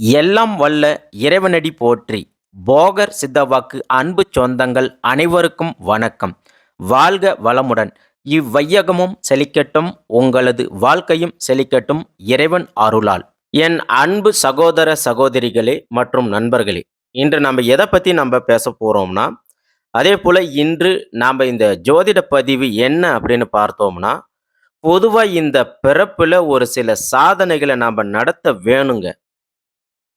எல்லாம் வல்ல இறைவனடி போற்றி. போகர் சித்தவாக்கு அன்பு சொந்தங்கள் அனைவருக்கும் வணக்கம். வாழ்க வளமுடன். இவ்வையகமும் செழிக்கட்டும் உங்களது வாழ்க்கையும் செழிக்கட்டும் இறைவன் அருளால். என் அன்பு சகோதர சகோதரிகளே மற்றும் நண்பர்களே இன்று நம்ம எதை பற்றி நம்ம பேச போகிறோம்னா அதே போல் இன்று நாம் இந்த ஜோதிட பதிவு என்ன அப்படின்னு பார்த்தோம்னா பொதுவாக இந்த பிறப்பில் ஒரு சில சாதனைகளை நாம் நடத்த வேணுங்க.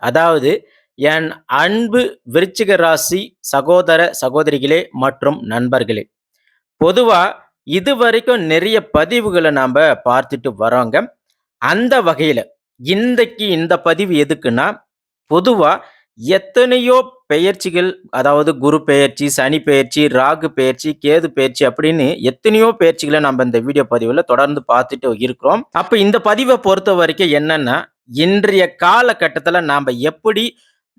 அதாவது என் அன்பு விருச்சிக ராசி சகோதர சகோதரிகளே மற்றும் நண்பர்களே. பொதுவா இதுவரைக்கும் நிறைய பதிவுகளை நாம் பார்த்துட்டு வரோங்க அந்த வகையில் இன்றைக்கு இந்த பதிவு எதுக்குன்னா பொதுவாக எத்தனையோ பெயர்ச்சிகள் அதாவது குரு பெயர்ச்சி சனி பெயர்ச்சி ராகு பெயர்ச்சி கேது பெயர்ச்சி அப்படின்னு எத்தனையோ பெயர்ச்சிகளை நம்ம இந்த வீடியோ பதிவில் தொடர்ந்து பார்த்துட்டு இருக்கிறோம். அப்போ இந்த பதிவை பொறுத்த வரைக்கும் என்னன்னா இன்றைய காலகட்டத்தில் நாம் எப்படி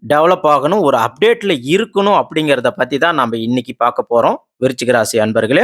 டெவலப் ஆகணும் ஒரு அப்டேட்டில் இருக்கணும் அப்படிங்கிறத பற்றி தான் நம்ம இன்னைக்கு பார்க்க போகிறோம் விருச்சிக ராசி அன்பர்களே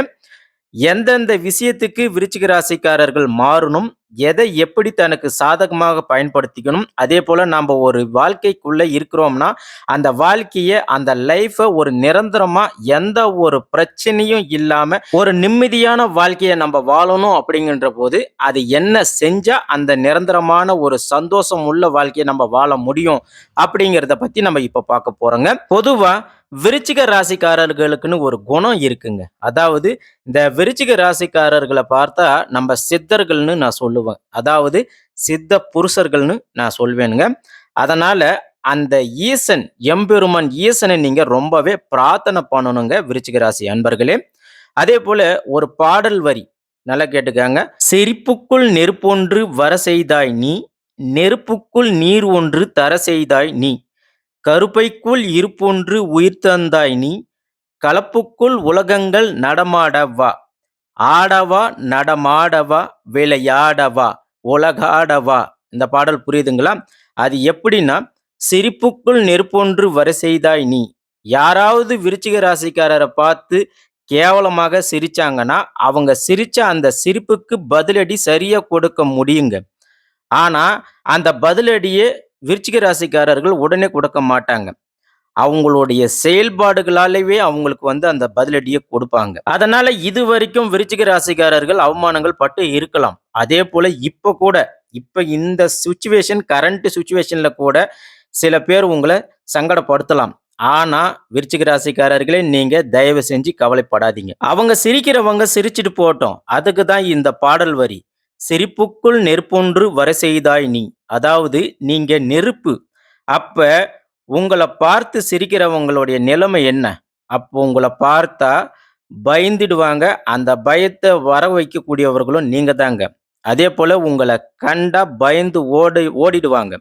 எந்தெந்த விஷயத்துக்கு விருச்சிக ராசிக்காரர்கள் மாறணும் எதை எப்படி தனக்கு சாதகமாக பயன்படுத்திக்கணும் அதே போல் நம்ம ஒரு வாழ்க்கைக்குள்ளே இருக்கிறோம்னா அந்த வாழ்க்கையை அந்த லைஃப்பை ஒரு நிரந்தரமாக எந்த ஒரு பிரச்சனையும் இல்லாமல் ஒரு நிம்மதியான வாழ்க்கையை நம்ம வாழணும் அப்படிங்கின்ற போது அது என்ன செஞ்சால் அந்த நிரந்தரமான ஒரு சந்தோஷம் உள்ள வாழ்க்கையை நம்ம வாழ முடியும் அப்படிங்கிறத பற்றி நம்ம இப்போ பார்க்க போகிறோங்க பொதுவாக விருச்சிக ராசிக்காரர்களுக்குன்னு ஒரு குணம் இருக்குங்க. அதாவது இந்த விருச்சிக ராசிக்காரர்களை பார்த்தா நம்ம சித்தர்கள்னு நான் சொல்லுவேன். அதாவது சித்த புருஷர்கள்னு நான் சொல்வேனுங்க. அதனால அந்த ஈசன் எம்பெருமான் ஈசனை நீங்க ரொம்பவே பிரார்த்தனை பண்ணணுங்க விருச்சிக ராசி அன்பர்களே. அதே போல ஒரு பாடல் வரி நல்லா கேட்டுக்காங்க. சிரிப்புக்குள் நெருப்பொன்று வர செய்தாய் நீ நெருப்புக்குள் நீர் ஒன்று தர செய்தாய் நீ. கருப்பைக்குள் இருப்பொன்று உயிர் தந்தாய் நீ கலப்புக்குள் உலகங்கள் நடமாடவா? ஆடவா நடமாடவா விளையாடவா? உலகாடவா? இந்த பாடல் புரியுதுங்களா? அது எப்படின்னா சிரிப்புக்குள் நெருப்பொன்று வர செய்தாய் நீ. யாராவது விருச்சிக ராசிக்காரரை பார்த்து கேவலமாக சிரிச்சாங்கன்னா அவங்க சிரிச்ச அந்த சிரிப்புக்கு பதிலடி சரியா கொடுக்க முடியுங்க. ஆனா அந்த பதிலடியே விருச்சிக ராசிக்காரர்கள் உடனே கொடுக்க மாட்டாங்க. அவங்களுடைய செயல்பாடுகளாலேயே அவங்களுக்கு வந்து அந்த பதிலடியை கொடுப்பாங்க. அதனால இது வரைக்கும் விருச்சிக ராசிக்காரர்கள் அவமானங்கள் பட்டு இருக்கலாம். அதே போல இப்ப கூட இப்ப இந்த சுச்சுவேஷன் கரண்ட் சுச்சுவேஷன்ல கூட சில பேர் உங்களை சங்கடப்படுத்தலாம். ஆனா விருச்சிக ராசிக்காரர்களே நீங்க தயவு செஞ்சு கவலைப்படாதீங்க. அவங்க சிரிக்கிறவங்க சிரிச்சிட்டு போட்டோம் அதுக்கு தான் இந்த பாடல் வரி. சிரிப்புக்குள் நெருப்பொன்று வர செய்தாய் நீ. அதாவது நீங்க நெருப்பு. அப்ப உங்களை பார்த்து சிரிக்கிறவங்களுடைய நிலைமை என்ன? அப்போ உங்களை பார்த்தா பயந்துடுவாங்க. அந்த பயத்தை வர வைக்கக்கூடியவர்களும் நீங்க தாங்க. அதே போல உங்களை கண்டா பயந்து ஓடி ஓடிடுவாங்க.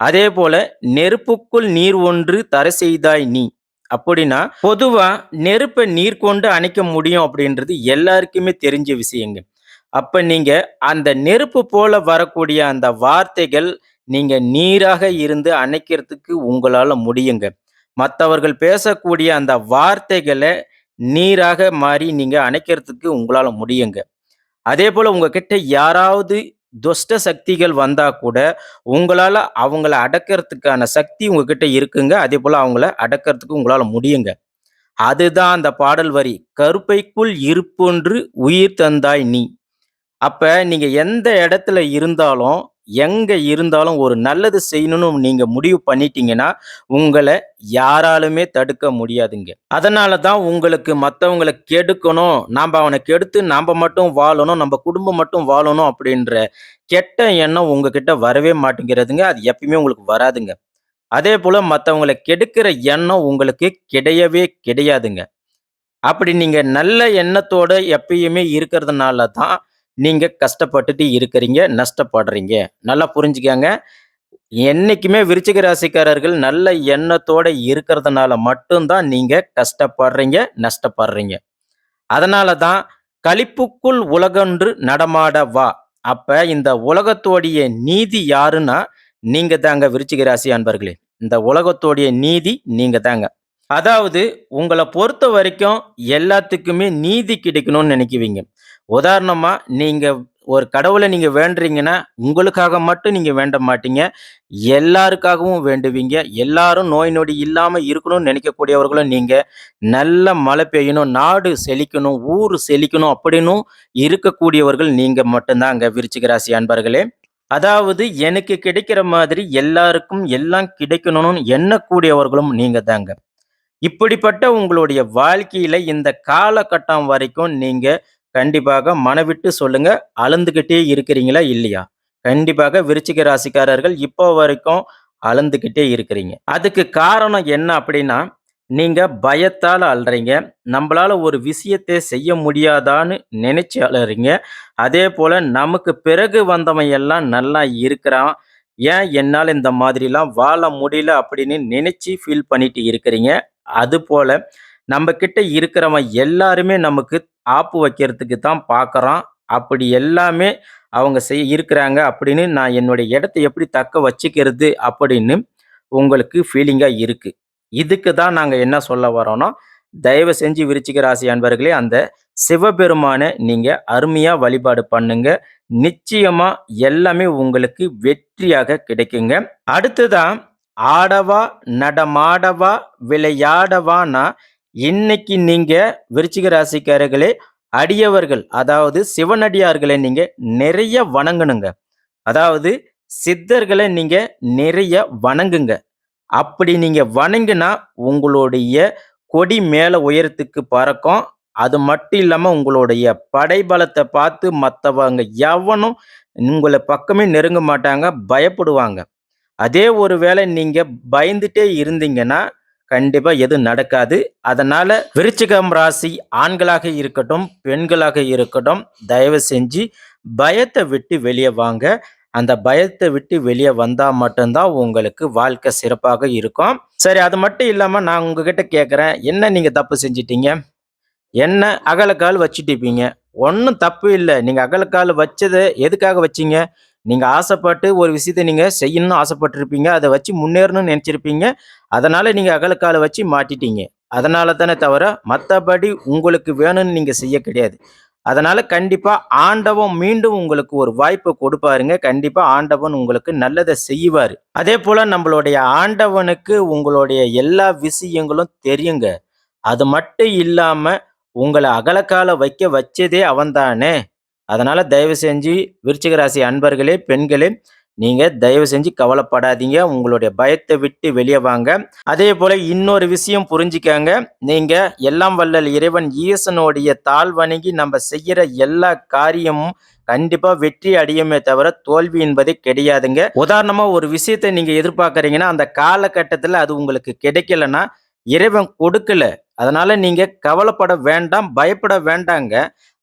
அதே போல நெருப்புக்குள் நீர் ஒன்று தர செய்தாய் நீ. அப்படின்னா பொதுவா நெருப்பை நீர் கொண்டு அணைக்க முடியும் அப்படின்றது எல்லாருக்குமே தெரிஞ்ச விஷயங்க. அப்ப நீங்க அந்த நெருப்பு போல வரக்கூடிய அந்த வார்த்தைகள் நீங்க நீராக இருந்து அணைக்கிறதுக்கு உங்களால முடியுங்க. மற்றவர்கள் பேசக்கூடிய அந்த வார்த்தைகளை நீராக மாறி நீங்க அணைக்கிறதுக்கு உங்களால முடியுங்க. அதே போல உங்ககிட்ட யாராவது துஷ்ட சக்திகள் வந்தா கூட உங்களால அவங்கள அடக்கிறதுக்கான சக்தி உங்ககிட்ட இருக்குங்க. அதே போல அவங்கள அடக்கிறதுக்கு உங்களால முடியுங்க. அதுதான் அந்த பாடல் வரி. கருப்பைக்குள் இருப்பொன்று உயிர் தந்தாய் நீ. அப்ப நீங்க எந்த இடத்துல இருந்தாலும் எங்க இருந்தாலும் ஒரு நல்லது செய்யணும்னு நீங்க முடிவு பண்ணிட்டீங்கன்னா உங்களை யாராலுமே தடுக்க முடியாதுங்க. அதனால தான் உங்களுக்கு மற்றவங்களை கெடுக்கணும். நாம் அவனை கெடுத்து நாம் மட்டும் வாழணும் நம்ம குடும்பம் மட்டும் வாழணும் அப்படின்ற கெட்ட எண்ணம் உங்ககிட்ட வரவே மாட்டேங்கிறதுங்க. அது எப்பயுமே உங்களுக்கு வராதுங்க. அதே போல மற்றவங்களை கெடுக்கிற எண்ணம் உங்களுக்கு கிடையவே கிடையாதுங்க. அப்படி நீங்க நல்ல எண்ணத்தோட எப்பயுமே இருக்கிறதுனால தான் நீங்கள் கஷ்டப்பட்டுட்டு இருக்கிறீங்க நஷ்டப்படுறீங்க நல்லா புரிஞ்சுக்கங்க என்றைக்குமே விருச்சிக ராசிக்காரர்கள் நல்ல எண்ணத்தோடு இருக்கிறதுனால மட்டும்தான் நீங்கள் கஷ்டப்படுறீங்க, நஷ்டப்படுறீங்க. அதனால தான் கழிப்புக்குள் உலகன்று நடமாட வா" அப்போ இந்த உலகத்தோடைய நீதி யாருன்னா, நீங்கள் தாங்க விருச்சிக ராசி அன்பர்களே. இந்த உலகத்தோடைய நீதி நீங்கள் தாங்க. அதாவது உங்களை பொறுத்த வரைக்கும் எல்லாத்துக்குமே நீதி கிடைக்கணும்னு நினைக்குவீங்க. உதாரணமாக நீங்கள் ஒரு கடவுளை நீங்கள் வேண்டுறீங்கன்னா, உங்களுக்காக மட்டும் நீங்கள் வேண்ட மாட்டீங்க. எல்லாருக்காகவும் வேண்டுவீங்க. எல்லாரும் நோய் நொடி இல்லாமல் இருக்கணும்னு நினைக்கக்கூடியவர்களும் நீங்கள் நல்ல மழை பெய்யணும், நாடு செழிக்கணும், ஊர் செழிக்கணும் அப்படின்னும் இருக்கக்கூடியவர்கள் நீங்கள் மட்டும்தான் அங்கே விருச்சிக ராசி அன்பர்களே. அதாவது எனக்கு கிடைக்கிற மாதிரி எல்லாருக்கும் எல்லாம் கிடைக்கணும்னு எண்ணக்கூடியவர்களும் நீங்கள் தாங்க. இப்படிப்பட்ட உங்களுடைய வாழ்க்கையில இந்த காலகட்டம் வரைக்கும் நீங்கள் கண்டிப்பாக மனவிட்டு சொல்லுங்க, அளந்துக்கிட்டே இருக்கிறீங்களா? இல்லையா? கண்டிப்பாக விருச்சிக ராசிக்காரர்கள் இப்போ வரைக்கும் அளந்துக்கிட்டே இருக்கிறீங்க. அதுக்கு காரணம் என்ன அப்படின்னா, நீங்க பயத்தால் அழறீங்க. நம்மளால ஒரு விஷயத்த செய்ய முடியாதான்னு நினைச்சு அதே போல் நமக்கு பிறகு வந்தவன் எல்லாம் நல்லா இருக்கிறான். ஏன் என்னால் இந்த மாதிரிலாம் வாழ முடியல அப்படின்னு நினைச்சு ஃபீல் பண்ணிட்டு இருக்கிறீங்க. அதுபோல நம்பகிட்ட இருக்கிறவன் எல்லாருமே நமக்கு ஆப்பு வைக்கிறதுக்கு தான் பார்க்குறோம் அப்படி எல்லாமே அவங்க செய் இருக்கிறாங்க அப்படின்னு நான் என்னுடைய இடத்த எப்படி தக்க வச்சுக்கிறது அப்படின்னு உங்களுக்கு ஃபீலிங்காக இருக்குது இதுக்கு தான் நாங்கள் என்ன சொல்ல வரோன்னா தயவு செஞ்சு விருச்சிக ராசி அன்பர்களே, அந்த சிவபெருமானை நீங்கள் அருமையாக வழிபாடு பண்ணுங்க. நிச்சயமாக எல்லாமே உங்களுக்கு வெற்றியாக கிடைக்குங்க. அடுத்ததான் ஆடவா, நடமாடவா, விளையாடவானா இன்னைக்கு நீங்க விருச்சிக ராசிக்காரர்களே அடியவர்கள், அதாவது சிவனடியார்களை நீங்க நிறைய வணங்கணுங்க. அதாவது சித்தர்களை நீங்க நிறைய வணங்குங்க. அப்படி நீங்க வணங்கினா உங்களுடைய கொடி மேல உயரத்துக்கு பறக்கும். அது மட்டும் இல்லாம உங்களுடைய படைபலத்தை பார்த்து மற்றவங்க எவனும் உங்களை பக்கமே நெருங்க மாட்டாங்க, பயப்படுவாங்க. அதே ஒரு வேளை நீங்க பயந்துட்டே இருந்தீங்கன்னா, கண்டிப்பா எதுவும் நடக்காது. அதனால விருச்சிகம் ராசி ஆண்களாக இருக்கட்டும், பெண்களாக இருக்கட்டும், தயவு செஞ்சு பயத்தை விட்டு வெளியே வாங்க. அந்த பயத்தை விட்டு வெளியே வந்தா மட்டும்தான் உங்களுக்கு வாழ்க்கை சிறப்பாக இருக்கும். சரி அது மட்டும் இல்லாம நான் உங்ககிட்ட கேட்குறேன் என்ன நீங்க தப்பு செஞ்சிட்டீங்க என்ன அகலக்கால் வச்சுட்டிருப்பீங்க. ஒன்றும் தப்பு இல்லை நீங்க அகலக்கால் வச்சது எதுக்காக வச்சீங்க? நீங்க ஆசைப்பட்டு ஒரு விஷயத்த நீங்க செய்யணும்னு ஆசைப்பட்டிருப்பீங்க. அதை வச்சு முன்னேறணும்னு நினைச்சிருப்பீங்க. அதனால் நீங்கள் அகலக்கால வச்சு மாட்டிட்டீங்க. அதனால தானே தவிர, மற்றபடி உங்களுக்கு வேணும்னு நீங்கள் செய்ய கிடையாது. அதனால் கண்டிப்பாக ஆண்டவன் மீண்டும் உங்களுக்கு ஒரு வாய்ப்பு கொடுப்பாருங்க. கண்டிப்பாக ஆண்டவன் உங்களுக்கு நல்லதை செய்வார் அதே போல் நம்மளுடைய ஆண்டவனுக்கு உங்களுடைய எல்லா விஷயங்களும் தெரியுங்க. அது மட்டும் இல்லாமல் உங்களை அகலக்கால வைக்க வச்சதே அவன்தானே அதனால் தயவு செஞ்சு விருச்சிக ராசி அன்பர்களே, பெண்களே, நீங்கள் தயவு செஞ்சு கவலைப்படாதீங்க. உங்களுடைய பயத்தை விட்டு வெளியே வாங்க. அதே போல் இன்னொரு விஷயம் புரிஞ்சுக்கங்க. நீங்கள் எல்லாம் வல்லல் இறைவன் ஈசனுடைய தாழ் வணங்கி நம்ம செய்கிற எல்லா காரியமும் கண்டிப்பா வெற்றி அடையுமே தவிர, தோல்வி என்பதே கிடையாதுங்க. உதாரணமா ஒரு விஷயத்த நீங்க எதிர்பார்க்குறீங்கன்னா அந்த காலகட்டத்துல அது உங்களுக்கு கிடைக்கலன்னா, இறைவன் கொடுக்கல. அதனால நீங்க கவலைப்பட வேண்டாம், பயப்பட வேண்டாங்க.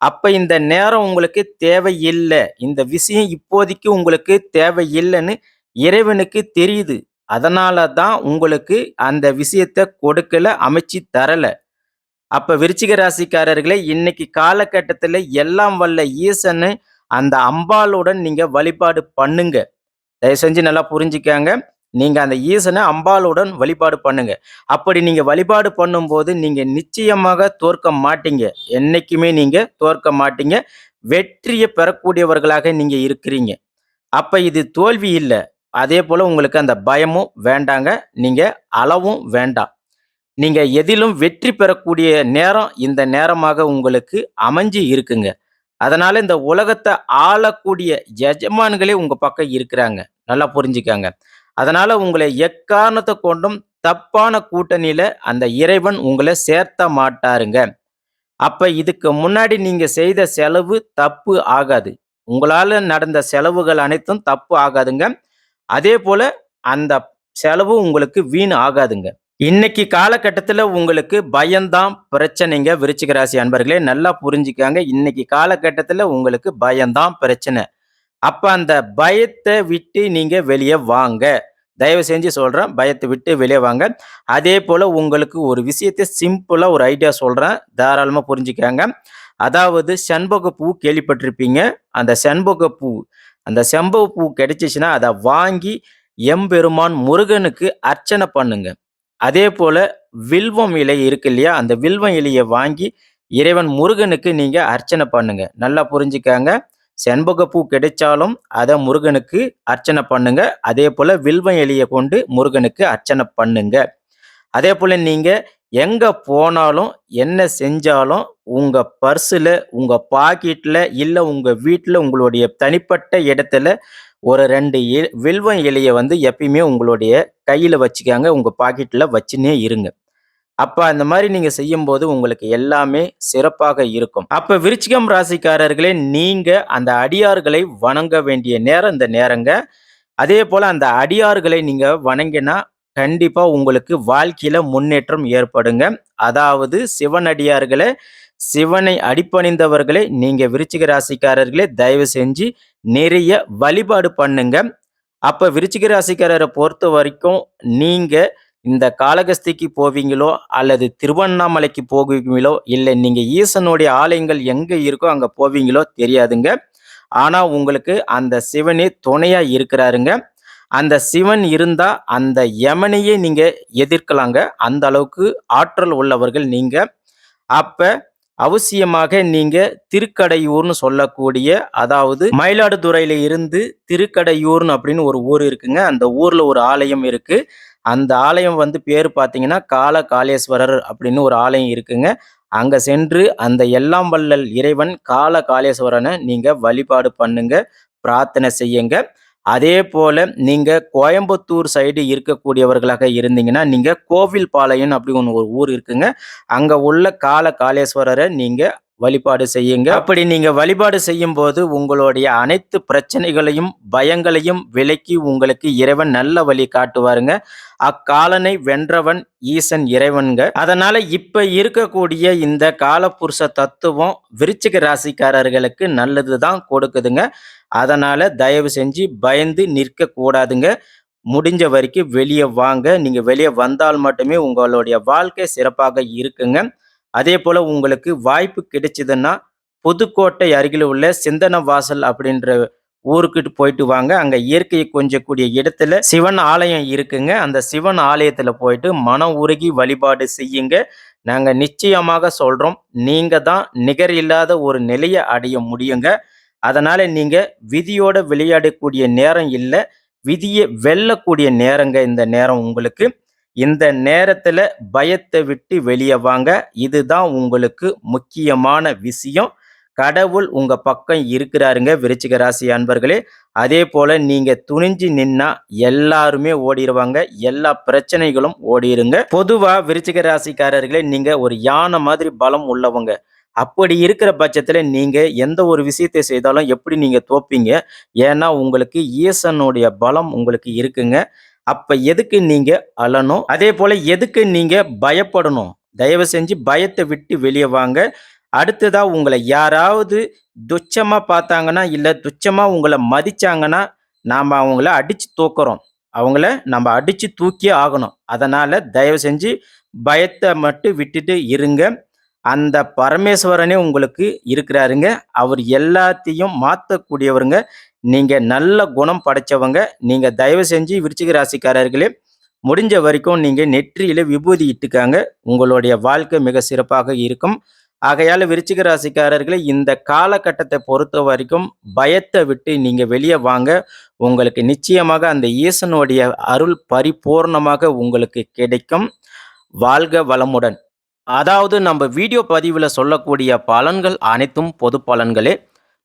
அப்ப இந்த நேரம் உங்களுக்கு தேவையில்லை இந்த விஷயம் இப்போதைக்கு உங்களுக்கு தேவையில்லைன்னு இறைவனுக்கு தெரியுது. அதனால தான் உங்களுக்கு அந்த விஷயத்த கொடுக்கல, அமைச்சு தரல. அப்ப விருச்சிக ராசிக்காரர்களே, இன்னைக்கு காலகட்டத்தில் எல்லாம் வல்ல ஈசன்னு அந்த அம்பாளுடன் நீங்க வழிபாடு பண்ணுங்க. தயவு செஞ்சு நல்லா புரிஞ்சுக்காங்க நீங்கள் அந்த ஈசனை அம்பாளுடன் வழிபாடு பண்ணுங்க. அப்படி நீங்கள் வழிபாடு பண்ணும்போது, நீங்கள் நிச்சயமாக தோற்க மாட்டீங்க. என்றைக்குமே நீங்கள் தோற்க மாட்டீங்க. வெற்றியை பெறக்கூடியவர்களாக நீங்கள் இருக்கிறீங்க. அப்போ இது தோல்வி இல்லை அதே போல் உங்களுக்கு அந்த பயமும் வேண்டாங்க. நீங்கள் அளவும் வேண்டாம். நீங்கள் எதிலும் வெற்றி பெறக்கூடிய நேரம் இந்த நேரமாக உங்களுக்கு அமைஞ்சு இருக்குங்க. அதனால் இந்த உலகத்தை ஆளக்கூடிய எஜமான்களே உங்கள் பக்கம் இருக்கிறாங்க. நல்லா புரிஞ்சுக்கங்க. அதனால உங்களை எக்காரணத்தை கொண்டும் தப்பான கூட்டணியில அந்த இறைவன் உங்களை சேர்த்த மாட்டாருங்க. அப்ப இதுக்கு முன்னாடி நீங்க செய்த செலவு தப்பு ஆகாது. உங்களால நடந்த செலவுகள் அனைத்தும் தப்பு ஆகாதுங்க. அதே போல அந்த செலவு உங்களுக்கு வீண் ஆகாதுங்க. இன்னைக்கு காலகட்டத்தில் உங்களுக்கு பயம்தான் பிரச்சனைங்க விருச்சிக ராசி அன்பர்களே. நல்லா புரிஞ்சுக்காங்க இன்னைக்கு காலகட்டத்தில் உங்களுக்கு பயம்தான் பிரச்சனை. அப்போ அந்த பயத்தை விட்டு நீங்கள் வெளியே வாங்க தயவு செஞ்சு சொல்கிறேன் பயத்தை விட்டு வெளியே வாங்க. அதே போல் உங்களுக்கு ஒரு விஷயத்தை சிம்பிளாக ஒரு ஐடியா சொல்கிறேன் தாராளமாக புரிஞ்சுக்காங்க. அதாவது செண்பக பூ கேள்விப்பட்டிருப்பீங்க. அந்த செண்பக பூ அந்த செம்பக பூ கிடைச்சிச்சுன்னா அதை வாங்கி எம்பெருமான் முருகனுக்கு அர்ச்சனை பண்ணுங்க. அதே போல் வில்வம் இலை இருக்கு இல்லையா அந்த வில்வம் இலையை வாங்கி இறைவன் முருகனுக்கு நீங்கள் அர்ச்சனை பண்ணுங்க. நல்லா புரிஞ்சுக்காங்க. செண்பகப்பூ கிடைச்சாலும் அதை முருகனுக்கு அர்ச்சனை பண்ணுங்க. அதே போல் வில்வம் எலியை கொண்டு முருகனுக்கு அர்ச்சனை பண்ணுங்க. அதே போல் நீங்கள் எங்கே போனாலும் என்ன செஞ்சாலும் உங்கள் பர்ஸில் உங்கள் பாக்கெட்டில் இல்லை உங்கள் வீட்டில் உங்களுடைய தனிப்பட்ட இடத்துல ஒரு ரெண்டு இ- வில்வம் இலையை வந்து எப்பயுமே உங்களுடைய கையில் வச்சுக்காங்க. உங்கள் பாக்கெட்டில் வச்சுன்னே இருங்க. அப்ப அந்த மாதிரி நீங்க செய்யும்போது உங்களுக்கு எல்லாமே சிறப்பாக இருக்கும். அப்ப விருச்சிகம் ராசிக்காரர்களே நீங்க அந்த அடியார்களை வணங்க வேண்டிய நேரம் இந்த நேரங்க. அதே போல அந்த அடியார்களை நீங்க வணங்கினா கண்டிப்பா உங்களுக்கு வாழ்க்கையில முன்னேற்றம் ஏற்படுங்க. அதாவது சிவனடியார்களை சிவனை அடிப்பணிந்தவர்களை நீங்க விருச்சிக ராசிக்காரர்களே தயவு செஞ்சு நிறைய வழிபாடு பண்ணுங்க. அப்ப விருச்சிக ராசிக்காரரை பொறுத்த வரைக்கும் நீங்க இந்த காளகஸ்திக்கு போவீங்களோ அல்லது திருவண்ணாமலைக்கு போவீங்களோ இல்லை நீங்கள் ஈசனுடைய ஆலயங்கள் எங்கே இருக்கோ அங்கே போவீங்களோ தெரியாதுங்க. ஆனால் உங்களுக்கு அந்த சிவனே துணையாக இருக்கிறாருங்க. அந்த சிவன் இருந்தால் அந்த யமனையே நீங்கள் எதிர்க்கலாங்க. அந்த அளவுக்கு ஆற்றல் உள்ளவர்கள் நீங்கள் அப்போ அவசியமாக நீங்க திருக்கடையூர்னு சொல்லக்கூடிய அதாவது மயிலாடுதுறையில இருந்து திருக்கடையூர்னு அப்படின்னு ஒரு ஊர் இருக்குங்க. அந்த ஊர்ல ஒரு ஆலயம் இருக்கு. அந்த ஆலயம் வந்து பேர் பார்த்தீங்கன்னா கால காளேஸ்வரர் அப்படின்னு ஒரு ஆலயம் இருக்குங்க. அங்கே சென்று அந்த எல்லாம் வல்லல் இறைவன் கால காளேஸ்வரனை நீங்கள் வழிபாடு பண்ணுங்க பிரார்த்தனை செய்யுங்க. அதே போல நீங்க கோயம்புத்தூர் சைடு இருக்கக்கூடியவர்களாக இருந்தீங்கன்னா நீங்க கோவில் பாளையம் அப்படி ஒன்று ஒரு ஊர் இருக்குங்க. அங்க உள்ள கால காளேஸ்வரரை நீங்க வழிபாடு செய்யுங்க. அப்படி நீங்க வழிபாடு செய்யும் போது உங்களுடைய அனைத்து பிரச்சனைகளையும் பயங்களையும் விலக்கி உங்களுக்கு இறைவன் நல்ல வழி காட்டுவாருங்க. அக்காலனை வென்றவன் ஈசன் இறைவன்க அதனால இப்ப இருக்கக்கூடிய இந்த காலப்புருஷ தத்துவம் விருச்சிக ராசிக்காரர்களுக்கு நல்லதுதான் கொடுக்குதுங்க. அதனால தயவு செஞ்சு பயந்து நிற்க கூடாதுங்க. முடிஞ்ச வரைக்கும் வெளியே வாங்க. நீங்க வெளியே வந்தால் மட்டுமே உங்களுடைய வாழ்க்கை சிறப்பாக இருக்குங்க. அதே போல உங்களுக்கு வாய்ப்பு கிடைச்சதுன்னா புதுக்கோட்டை அருகில் உள்ள சிந்தன வாசல் அப்படின்ற ஊருக்கு போயிட்டு வாங்க. அங்க இயற்கையை கொஞ்சக்கூடிய இடத்துல சிவன் ஆலயம் இருக்குங்க. அந்த சிவன் ஆலயத்துல போயிட்டு மன உருகி வழிபாடு செய்யுங்க. நாங்க நிச்சயமாக சொல்றோம் நீங்க தான் நிகர் இல்லாத ஒரு நிலையை அடைய முடியுங்க. அதனால நீங்க விதியோட விளையாடக்கூடிய நேரம் இல்லை விதியை வெல்லக்கூடிய நேரங்க இந்த நேரம் உங்களுக்கு. இந்த நேரத்துல பயத்தை விட்டு வெளியே வாங்க. இதுதான் உங்களுக்கு முக்கியமான விஷயம். கடவுள் உங்க பக்கம் இருக்கிறாருங்க விருச்சிக ராசி அன்பர்களே. அதே போல நீங்க துணிஞ்சு நின்னா எல்லாருமே ஓடிடுவாங்க எல்லா பிரச்சனைகளும் ஓடிருங்க. பொதுவா விருச்சிக ராசிக்காரர்களே நீங்க ஒரு யானை மாதிரி பலம் உள்ளவங்க. அப்படி இருக்கிற பட்சத்தில் நீங்கள் எந்த ஒரு விஷயத்தை செய்தாலும் எப்படி நீங்கள் தோப்பீங்க? ஏன்னா உங்களுக்கு ஈசனுடைய பலம் உங்களுக்கு இருக்குங்க. அப்ப எதுக்கு நீங்க அழணும்? அதே போல எதுக்கு நீங்க பயப்படணும்? தயவு செஞ்சு பயத்தை விட்டு வெளியே வாங்க. அடுத்ததா உங்களை யாராவது துச்சமா பார்த்தாங்கன்னா இல்ல துச்சமா உங்களை மதிச்சாங்கன்னா நாம அவங்கள அடிச்சு தூக்குறோம். அவங்கள நம்ம அடிச்சு தூக்கியே ஆகணும். அதனால தயவு செஞ்சு பயத்தை மட்டும் விட்டுட்டு இருங்க. அந்த பரமேஸ்வரனே உங்களுக்கு இருக்கிறாருங்க. அவர் எல்லாத்தையும் மாற்றக்கூடியவருங்க நீங்கள் நல்ல குணம் படைச்சவங்க. நீங்கள் தயவு செஞ்சு விருச்சிக ராசிக்காரர்களே முடிஞ்ச வரைக்கும் நீங்கள் நெற்றியில் விபூதி இட்டுக்காங்க. உங்களுடைய வாழ்க்கை மிக சிறப்பாக இருக்கும். ஆகையால் விருச்சிக ராசிக்காரர்களே இந்த காலகட்டத்தை பொறுத்த வரைக்கும் பயத்தை விட்டு நீங்கள் வெளியே வாங்க. உங்களுக்கு நிச்சயமாக அந்த ஈசனுடைய அருள் பரிபூர்ணமாக உங்களுக்கு கிடைக்கும். வாழ்க வளமுடன். அதாவது நம்ம வீடியோ பதிவில் சொல்லக்கூடிய பலன்கள் அனைத்தும் பொது பலன்களே.